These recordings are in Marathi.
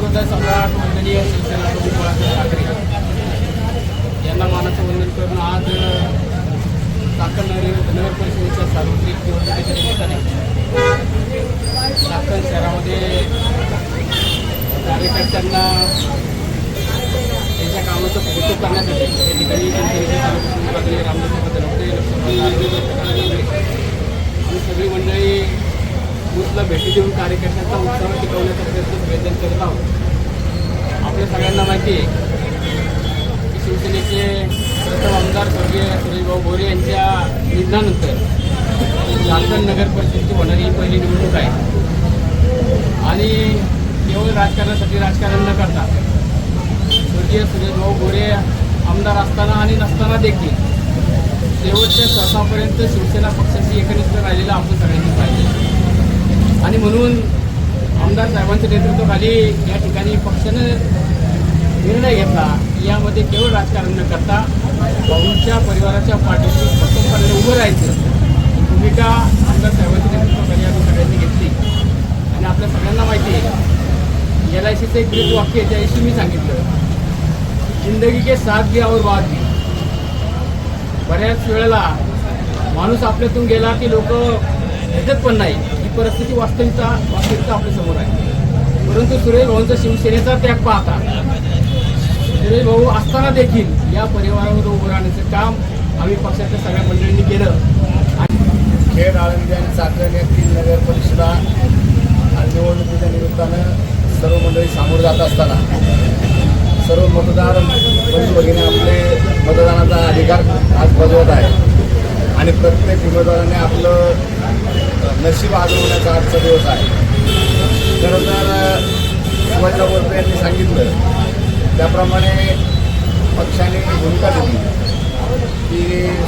पंतप्रधान सम्राट वंदनीय शिवसेना प्रमुख बाळासाहेब ठाकरे यांना मानाचं वंदन करून आज चाकण नगर नगर परिषदेच्या सार्वत्रिक निवडणुकीच्या निमित्ताने चाकण शहरामध्ये कार्यकर्त्यांना त्यांच्या कामाचं कौतुक करण्यासाठी या ठिकाणी शिवसेनेचे तालुका आणि सगळी मंडळी बूथला भेटी देऊन कार्यकर्त्यांचा उत्साह टिकवण्याचा प्रयत्न सगळेजण करत आहोत. आपल्या सगळ्यांना माहिती आहे की शिवसेनेचे प्रथम आमदार स्वर्गीय सुरेशभाऊ गोरे यांच्या निधनानंतर झारखंड नगर परिषदेची होणारी ही पहिली निवडणूक आहे. आणि केवळ राजकारणासाठी राजकारण न करता स्वर्गीय सुरेशभाऊ गोरे आमदार असताना आणि नसताना देखील शेवटच्या श्वासापर्यंत शिवसेना पक्षाशी एकनिष्ठ राहिलेलं आपण सगळ्यांनी पाहिजे. आणि म्हणून आमदार साहेबांच्या नेतृत्वाखाली या ठिकाणी पक्षानं निर्णय घेतला. की यामध्ये केवळ राजकारण न करता भाऊंच्या परिवाराच्या पाठीशी भक्कमपणे उभं राहायचं. भूमिका आमदार साहेबांच्या नेतृत्वाखाली आम्ही सगळ्यांनी घेतली. आणि आपल्या सगळ्यांना माहिती आहे एल आय सीचं एक ब्रीद वाक्य आहे त्याविषयी मी सांगितलं. जिंदगी के साथ दिया और बाद भी. बऱ्याच वेळेला माणूस आपल्यातून गेला की लोक भेटत पण नाही. ही परिस्थिती वास्तविकता वास्तविकता आपल्यासमोर आहे. परंतु सुरेश भाऊंचा शिवसेनेचा त्याग पाहता सुरेश भाऊ असताना देखील या परिवारावर उभं राहण्याचं काम आम्ही पक्षाच्या सगळ्या मंडळींनी केलं. खेड आळंदी आणि चाकण या तीन नगर परिषदा आणि निवडणुकीच्या निमित्तानं सर्व मंडळी सामोरं जात असताना सर्व मतदार बंधू भगिनी आपले मतदानाचा अधिकार आज बजावत आहे आणि प्रत्येक उमेदवाराने आपलं नशीब आजवण्याचा आजचा दिवस आहे. खरं तर शिवाजीराव बोरसे यांनी सांगितलं. त्याप्रमाणे पक्षाने भूमिका दिली. की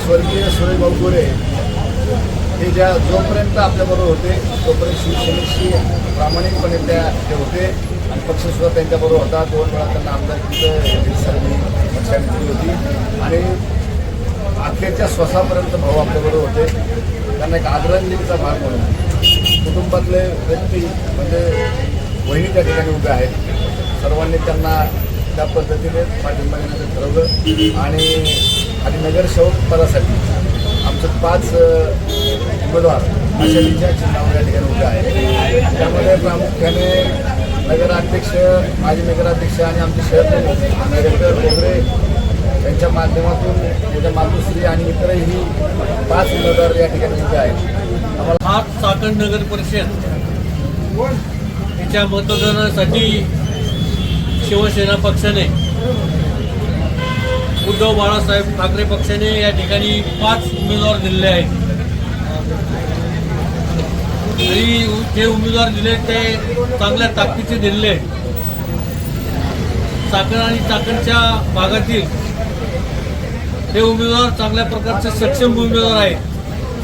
स्वर्गीय सुरेशभाऊ गोरे हे ज्या जोपर्यंत आपल्याबरोबर होते तोपर्यंत शिवसेनेशी प्रामाणिकपणे त्या ते होते. आणि पक्षसुद्धा त्यांच्याबरोबर होता. दोन वेळा त्यांना आमदारकीचं संधी पक्षाने दिली होती. आणि अखेरच्या श्वासापर्यंत भाऊ आपल्याबरोबर होते. त्यांना एक आदरांजलीचा भाग म्हणून. कुटुंबातले व्यक्ती म्हणजे वहिनी त्या ठिकाणी उभ्या आहेत. सर्वांनी त्यांना त्या पद्धतीने पाठिंबा देण्याचं ठरवलं. आणि आणि नगरसेवक पदासाठी आमचे पाच अ, उमेदवार आषाढीच्या चिन्हावर या ठिकाणी उभे आहेत. त्यामध्ये प्रामुख्याने नगराध्यक्ष माजी नगराध्यक्ष आणि आमचे शहर प्रमुख नगरकर डोंगरे त्यांच्या माध्यमातून माझ्या मातुश्री आणि इतरही पाच उमेदवार या ठिकाणी उभे आहेत. आम्हाला आज चाकण नगर परिषद तिच्या मतदानासाठी शिवसेना पक्षाने उद्धव बाळासाहेब ठाकरे पक्षाने या ठिकाणी पाच उमेदवार दिलेले आहेत. आणि जे उमेदवार दिले ते चांगल्या ताकदीचे दिलेले आहेत. चाकण आणि चाकणच्या भागातील हे उमेदवार चांगल्या प्रकारचे सक्षम उमेदवार आहेत.